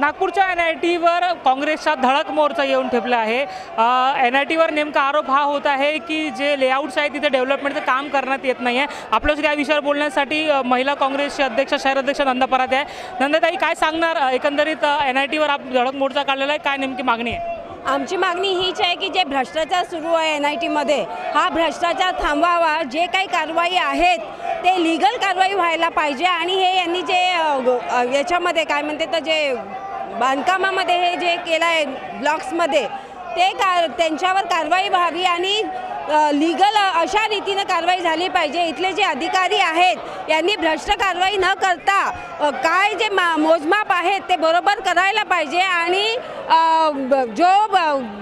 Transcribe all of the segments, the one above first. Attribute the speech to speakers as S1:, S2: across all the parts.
S1: नागपूरच्या N I टीवर काँग्रेसचा धडक मोर्चा येऊन ठेपला आहे. एन आय टीवर नेमका आरोप हा होत आहे की जे लेआउट्स आहेत तिथे डेव्हलपमेंटचं काम करण्यात येत नाही आहे आपल्याशी या विषयावर बोलण्यासाठी महिला काँग्रेसचे अध्यक्ष शहर अध्यक्ष नंदा परात आहे. नंदाताई काय सांगणार? एकंदरीत एन आय टीवर आप धडक मोर्चा काढलेला आहे. काय नेमकी मागणी आहे?
S2: आमची मागणी हीच आहे की जे भ्रष्टाचार सुरू आहे एन आय टीमध्ये हा भ्रष्टाचार थांबवावा. जे काही कारवाई आहेत ते लिगल कारवाई व्हायला पाहिजे. आणि हे यांनी जे याच्यामध्ये काय म्हणते तर जे बांधकामामध्ये हे जे केलं आहे ब्लॉक्समध्ये ते कार त्यांच्यावर कारवाई व्हावी आणि लिगल अशा रीतीनं कारवाई झाली पाहिजे. इथले जे अधिकारी आहेत यांनी भ्रष्ट कारवाई न करता काय जे मा मोजमाप आहेत ते बरोबर करायला पाहिजे आणि जो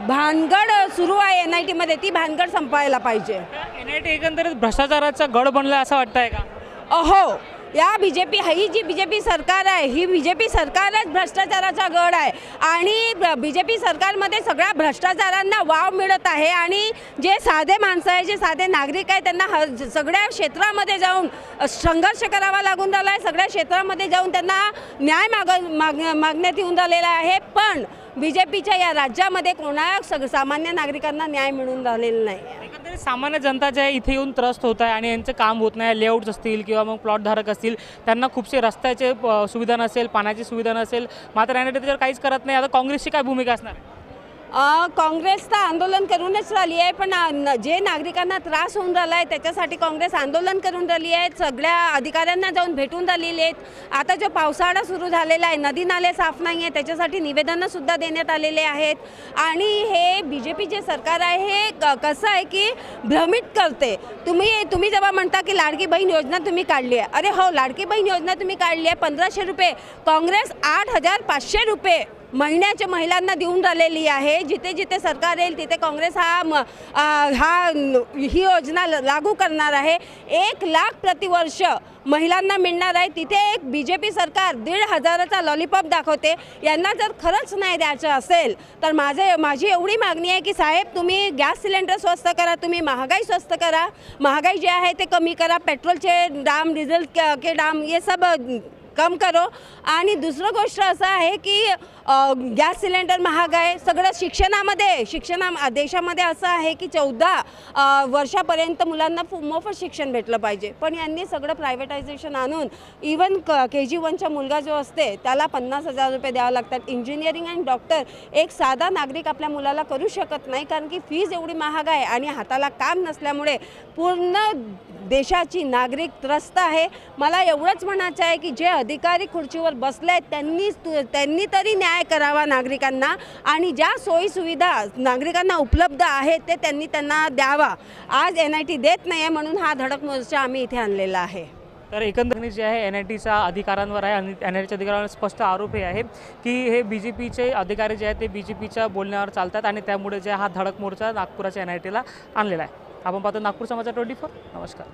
S2: भानगड सुरू आहे एन आय टीमध्ये ती भानगड संपवायला पाहिजे.
S1: एन आय टी एकंदरीत भ्रष्टाचाराचा गड बनला असं वाटतंय का?
S2: अहो या बी जे पी ही जी बी जे पी सरकार आहे ही बी जे पी सरकारच भ्रष्टाचाराचा गड आहे. आणि बी जे पी सरकारमध्ये सगळ्या भ्रष्टाचारांना वाव मिळत आहे आणि जे साधे माणसं आहे जे साधे नागरिक आहे त्यांना ह सगळ्या क्षेत्रामध्ये जाऊन संघर्ष करावा लागून राहिला आहे सगळ्या क्षेत्रामध्ये जाऊन त्यांना न्याय माग माग मागण्यात येऊन राहिलेला आहे. पण बी जे पीच्या या राज्यामध्ये कोणा सग सामान्य नागरिकांना न्याय मिळून राहिलेला नाही.
S1: एकंदरीत सामान्य जनता जे इथे येऊन त्रस्त होत आहे आणि यांचं काम होत नाही. लेआउट्स असतील किंवा मग प्लॉटधारक असतील त्यांना खूपसे रस्त्याचे सुविधा नसेल पाण्याची सुविधा नसेल. मात्र एन त्याच्यावर काहीच करत नाही. आता काँग्रेसची काय भूमिका असणार?
S2: काँग्रेस तर आंदोलन करूनच राहिली आहे पण जे नागरिकांना त्रास होऊन राहिला आहे त्याच्यासाठी काँग्रेस आंदोलन करून राहिली आहे सगळ्या अधिकाऱ्यांना जाऊन भेटून राहिलेले आहेत. आता जो पावसाळा सुरू झालेला आहे नदी नाले साफ नाही आहे त्याच्यासाठी निवेदनंसुद्धा देण्यात आलेले आहेत. आणि हे बी जे पी जे सरकार आहे हे क- कसं आहे की भ्रमित करते. तुम्ही तुम्ही जेव्हा म्हणता की लाडकी बहीण योजना तुम्ही काढली आहे अरे हो लाडकी बहीण योजना तुम्ही काढली आहे पंधराशे रुपये काँग्रेस आठ हजार पाचशे रुपये. महिन्याच्या महिलांना देऊन राहिलेली आहे. जिथे जिथे सरकार येईल तिथे काँग्रेस हा म- हा ही योजना ल- लागू करणार आहे. एक लाख प्रतिवर्ष महिलांना मिळणार आहे. तिथे एक बी जे पी सरकार दीड हजाराचा लॉलीपॉप दाखवते. यांना जर खरंच नाही द्यायचं असेल तर माझे माझी एवढी मागणी आहे की साहेब तुम्ही गॅस सिलेंडर स्वस्त करा तुम्ही महागाई स्वस्त करा. महागाई जे आहे ते कमी करा. पेट्रोलचे दाम डिझेल के के दाम हे सब कम करो. आणि दुसरं गोष्ट असं आहे की गॅस सिलेंडर महाग आहे. सगळं शिक्षणामध्ये शिक्षणा देशामध्ये असं आहे की चौदा वर्षापर्यंत मुलांना मोफत शिक्षण भेटलं पाहिजे. पण यांनी सगळं प्रायव्हेटायझेशन आणून इवन क के जी वनचा मुलगा जो असते त्याला पन्नास हजार रुपये द्यावं लागतात. इंजिनिअरिंग आणि डॉक्टर एक साधा नागरिक आपल्या मुलाला करू शकत नाही कारण की फीज एवढी महाग आहे आणि हाताला काम नसल्यामुळे पूर्ण देशाची नागरिक त्रस्त आहे. मला एवढंच म्हणायचं आहे की जे अधिकारी खुर्चीवर बसले आहेत त्यांनी त्यांनी तरी न्याय करावा नागरिकांना आणि ज्या सोयीसुविधा नागरिकांना उपलब्ध आहेत ते त्यांनी त्यांना द्यावा. आज एन आय टी देत नाही आहे म्हणून हा धडक मोर्चा आम्ही इथे आणलेला आहे.
S1: तर एकंदरीत जे आहे एन आय टीचा अधिकारांवर आहे आणि एन आय टीच्या अधिकारांवर स्पष्ट आरोप हे आहे की हे बी जे पीचे अधिकारी जे आहेत ते बी जे पीच्या बोलण्यावर चालतात आणि त्यामुळे जे हा धडक मोर्चा नागपुराच्या एन आय टीला आणलेला आहे. आपण पाहतो नागपूर समाचार ट्वेंटी फोर. नमस्कार.